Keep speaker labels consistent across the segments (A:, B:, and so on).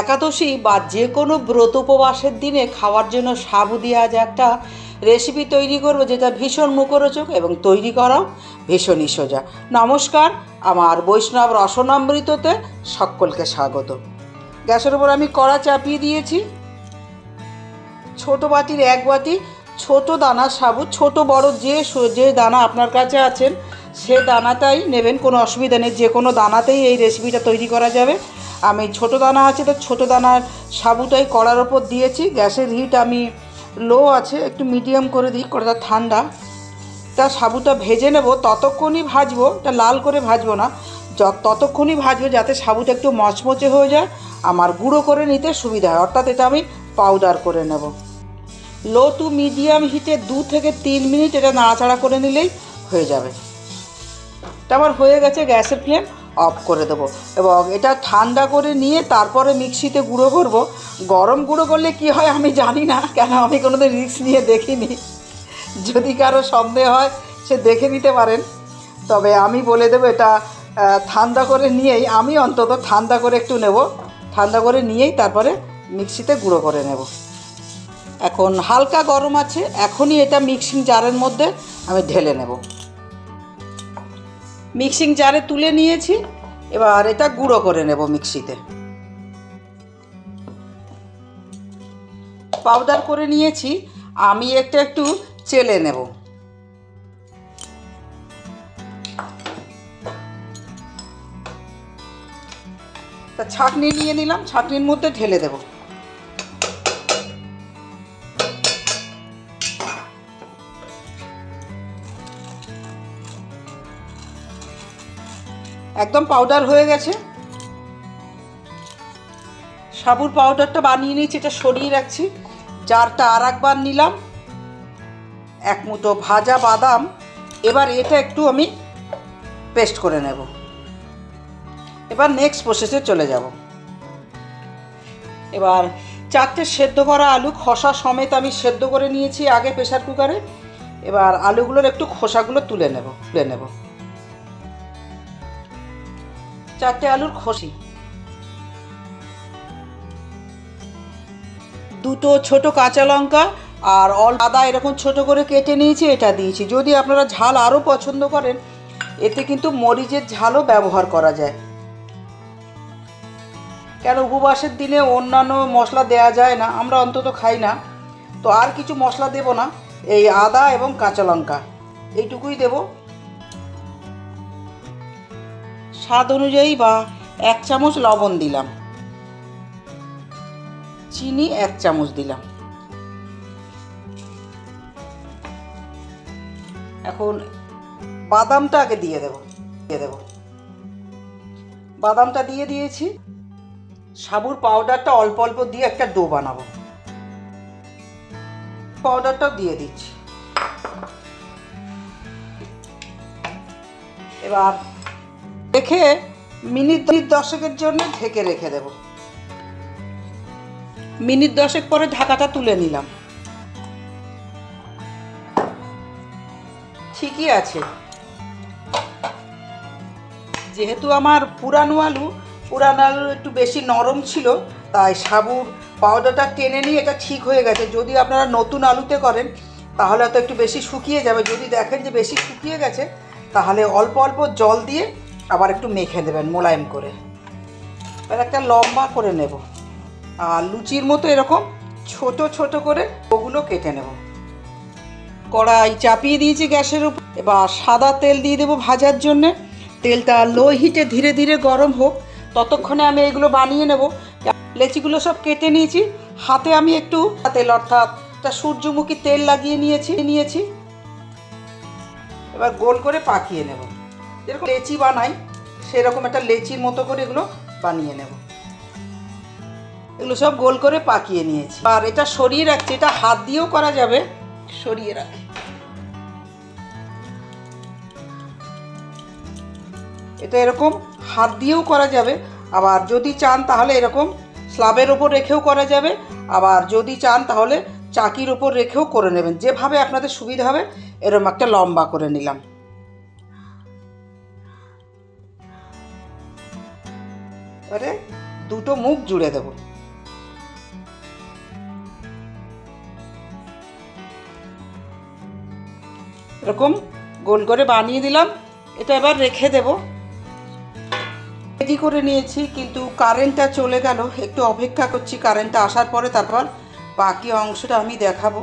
A: একাদশী বা যে কোনো ব্রত উপবাসের দিনে খাওয়ার জন্য সাবু দিয়ে আজ একটা রেসিপি তৈরি করব, যেটা ভীষণ মুখরোচক এবং তৈরি করাও ভীষণই সোজা। নমস্কার, আমার বৈষ্ণব রসনামৃততে সকলকে স্বাগত। গ্যাসের উপর আমি কড়া চাপিয়ে দিয়েছি। ছোট বাটির এক বাটি ছোট দানা সাবু, ছোট বড় যে যে দানা আপনার কাছে আছেন, সে দানাটাই নেবেন, কোনো অসুবিধা নেই, যে কোনো দানাতেই এই রেসিপিটা তৈরি করা যাবে। আমি ছোট দানা আছে, তো ছোট দানার সাবুটাই কড়ার ওপর দিয়েছি। গ্যাসের হিট আমি লো আছে, একটু মিডিয়াম করে দিই কড়াটা ঠান্ডা। তা সাবুটা ভেজে নেব, ততক্ষণই ভাজবো, এটা লাল করে ভাজবো না। ততক্ষণই ভাজবো যাতে সাবুটা একটু মচমচে হয়ে যায়, আমার গুঁড়ো করে নিতে সুবিধা হয়। অর্থাৎ এটা আমি পাউডার করে নেব। লো টু মিডিয়াম হিটে দু থেকে তিন মিনিট এটা নাড়াচাড়া করে নিলেই হয়ে যাবে। এটা আমার হয়ে গেছে গ্যাসের ফ্লেম অফ করে দেবো। এবং এটা ঠান্ডা করে নিয়ে তারপরে মিক্সিতে গুঁড়ো করব। গরম গুঁড়ো করলে কি হয় আমি জানি না, কেন আমি কোনোদিন রিক্স নিয়ে দেখিনি। যদি কারও সন্দেহ হয়, সে দেখে নিতে পারেন। তবে আমি বলে দেবো এটা ঠান্ডা করে নিয়েই, আমি অন্তত ঠান্ডা করে একটু নেব। ঠান্ডা করে নিয়েই তারপরে মিক্সিতে গুঁড়ো করে নেব। এখন হালকা গরম আছে, এখনই এটা মিক্সিং জারের মধ্যে আমি ঢেলে নেব। মিক্সিং জারে তুলে নিয়েছি। এবার এটা গুঁড়ো করে নেব মিক্সিতে। পাউডার করে নিয়েছি, আমি একটা একটু চেলে নেব। তা ছাঁকনি নিয়ে নিলাম, ছাঁকনির মধ্যে ঢেলে দেব। একদম পাউডার হয়ে গেছে। সাবুর পাউডারটা বানিয়ে নিয়েছি, এটা সরিয়ে রাখছি। জারটা আর একবার নিলাম। এক মুঠো ভাজা বাদাম। এবার এটা একটু আমি পেস্ট করে নেব। এবার নেক্সট প্রসেসে চলে যাব। এবার চারটে সেদ্ধ করা আলু, খোসা সমেত আমি সেদ্ধ করে নিয়েছি আগে প্রেশার কুকারে এবার আলুগুলোর একটু খোসাগুলো তুলে নেব তুলে নেব। চারটে আলুর খসি। দুটো ছোট কাঁচা লঙ্কা আর অল আদা এরকম ছোট করে কেটে নিয়েছি, এটা দিয়েছি। যদি আপনারা ঝাল আরও পছন্দ করেন, এতে কিন্তু মরিচের ঝালও ব্যবহার করা যায়। কেন উপবাসের দিনে অন্যান্য মশলা দেয়া যায় না, আমরা অন্তত খাই না। তো আর কিছু মশলা দেব না, এই আদা এবং কাঁচা লঙ্কা। এইটুকুই দেব। স্বাদ অনুযায়ী বা এক চামচ লবণ দিলাম। চিনি এক চামচ দিলাম। এখন বাদামটা আগে দিয়ে দেব দিয়ে দেব। বাদামটা দিয়ে দিয়েছি। সাবুর পাউডারটা অল্প অল্প দিয়ে একটা ডো বানাবো। পাউডারটাও দিয়ে দিচ্ছি। এবার রেখে মিনিট দশেকের জন্য ঢেকে রেখে দেব। মিনিট দশেক পরে ঢাকাটা তুলে নিলাম। ঠিকই আছে। যেহেতু আমার পুরানো আলু পুরানো আলু একটু বেশি নরম ছিল, তাই সাবুর পাউডারটা টেনে নিয়ে এটা ঠিক হয়ে গেছে। যদি আপনারা নতুন আলুতে করেন, তাহলে তো একটু বেশি শুকিয়ে যাবে। যদি দেখেন যে বেশি শুকিয়ে গেছে, তাহলে অল্প অল্প জল দিয়ে আবার একটু মেখে দেবেন, মোলায়েম করে। এবার একটা লম্বা করে নেব। আর লুচির মতো এরকম ছোট ছোট করে ওগুলো কেটে নেব। কড়াই চাপিয়ে দিয়েছি গ্যাসের উপর। এবার সাদা তেল দিয়ে দেবো ভাজার জন্যে। তেলটা লো হিটে ধীরে ধীরে গরম হোক, ততক্ষণে আমি এগুলো বানিয়ে নেব। লেচিগুলো সব কেটে নিয়েছি। হাতে আমি একটু তেল, অর্থাৎ একটা সূর্যমুখী তেল লাগিয়ে নিয়েছি নিয়েছি। এবার গোল করে পাকিয়ে নেব। যেরকম লেচি বানাই, সেরকম একটা লেচির মতো করে এগুলো বানিয়ে নেব। এগুলো সব গোল করে পাকিয়ে নিয়েছি। আর এটা সরিয়ে রাখছি, এটা হাত দিয়েও করা যাবে, সরিয়ে রাখি। এটা এরকম হাত দিয়েও করা যাবে, আবার যদি চান তাহলে এরকম স্লাবের ওপর রেখেও করা যাবে, আবার যদি চান তাহলে চাকির ওপর রেখেও করে নেবেন। যেভাবে আপনাদের সুবিধা হবে, এরকম একটা লম্বা করে নিলাম। এবারে দুটো মুখ জুড়ে দেব। এরকম গোল করে বানিয়ে দিলাম। এটা এবার রেখে দেব। রেডি করে নিয়েছি, কিন্তু কারেন্টটা চলে গেল। একটু অপেক্ষা করছি কারেন্টটা আসার পরে, তারপর বাকি অংশটা আমি দেখাবো।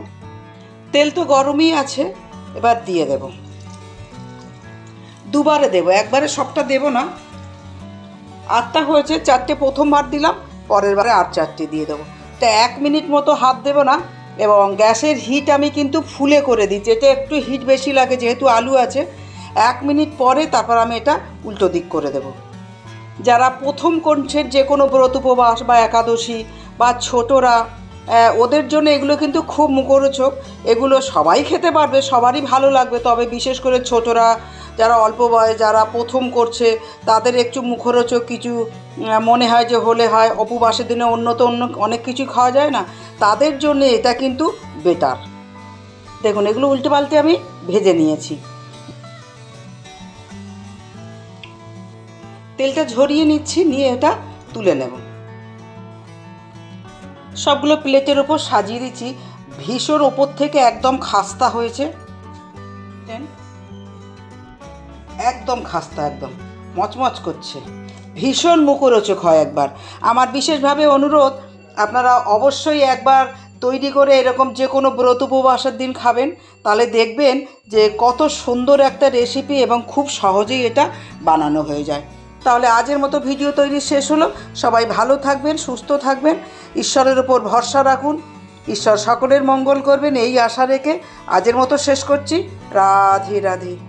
A: তেল তো গরমই আছে, এবার দিয়ে দেব। দুবারে দেব, একবারে সবটা দেব না। আটটা হয়েছে, চারটে প্রথমবার দিলাম, পরের বারে আর চারটে দিয়ে দেবো। তা এক মিনিট মতো হাত দেবো না, এবং গ্যাসের হিট আমি কিন্তু ফুলে করে দিচ্ছি এটা একটু হিট বেশি লাগে, যেহেতু আলু আছে। এক মিনিট পরে তারপর আমি এটা উল্টো দিক করে দেব। যারা প্রথম করছেন যে কোনো ব্রত উপবাস বা একাদশী বা ছোটরা ওদের জন্য এগুলো কিন্তু খুব মুখরোচক। এগুলো সবাই খেতে পারবে, সবারই ভালো লাগবে, তবে বিশেষ করে ছোটরা যারা অল্প বয়স, যারা প্রথম করছে, তাদের একটু মুখরোচক কিছু মনে হয় যে হলে হয়। উপবাসের দিনে অন্য তো অন্য অনেক কিছু খাওয়া যায় না। তাদের জন্য এটা কিন্তু বেটার দেখুন, এগুলো উল্টে পাল্টে আমি ভেজে নিয়েছি। তেলটা ঝরিয়ে নিচ্ছি, নিয়ে এটা তুলে নেব। সবগুলো প্লেটের ওপর সাজিয়ে দিচ্ছি। ভীষণ ওপর থেকে একদম খাস্তা হয়েছে। একদম খাস্তা, একদম। মচমচ করছে। ভীষণ মুখরোচক হয় একবার। আমার বিশেষভাবে অনুরোধ, আপনারা অবশ্যই একবার তৈরি করে এরকম যে কোনো ব্রত উপবাসের দিন খাবেন। তাহলে দেখবেন যে কত সুন্দর একটা রেসিপি এবং খুব সহজেই এটা বানানো হয়ে যায়। তাহলে আজের মতো ভিডিও তৈরি শেষ হলো। সবাই ভালো থাকবেন, সুস্থ থাকবেন। ঈশ্বরের ওপর ভরসা রাখুন। ঈশ্বর সকলের মঙ্গল করবেন, এই আশা রেখে আজের মতো শেষ করছি। রাধে রাধে।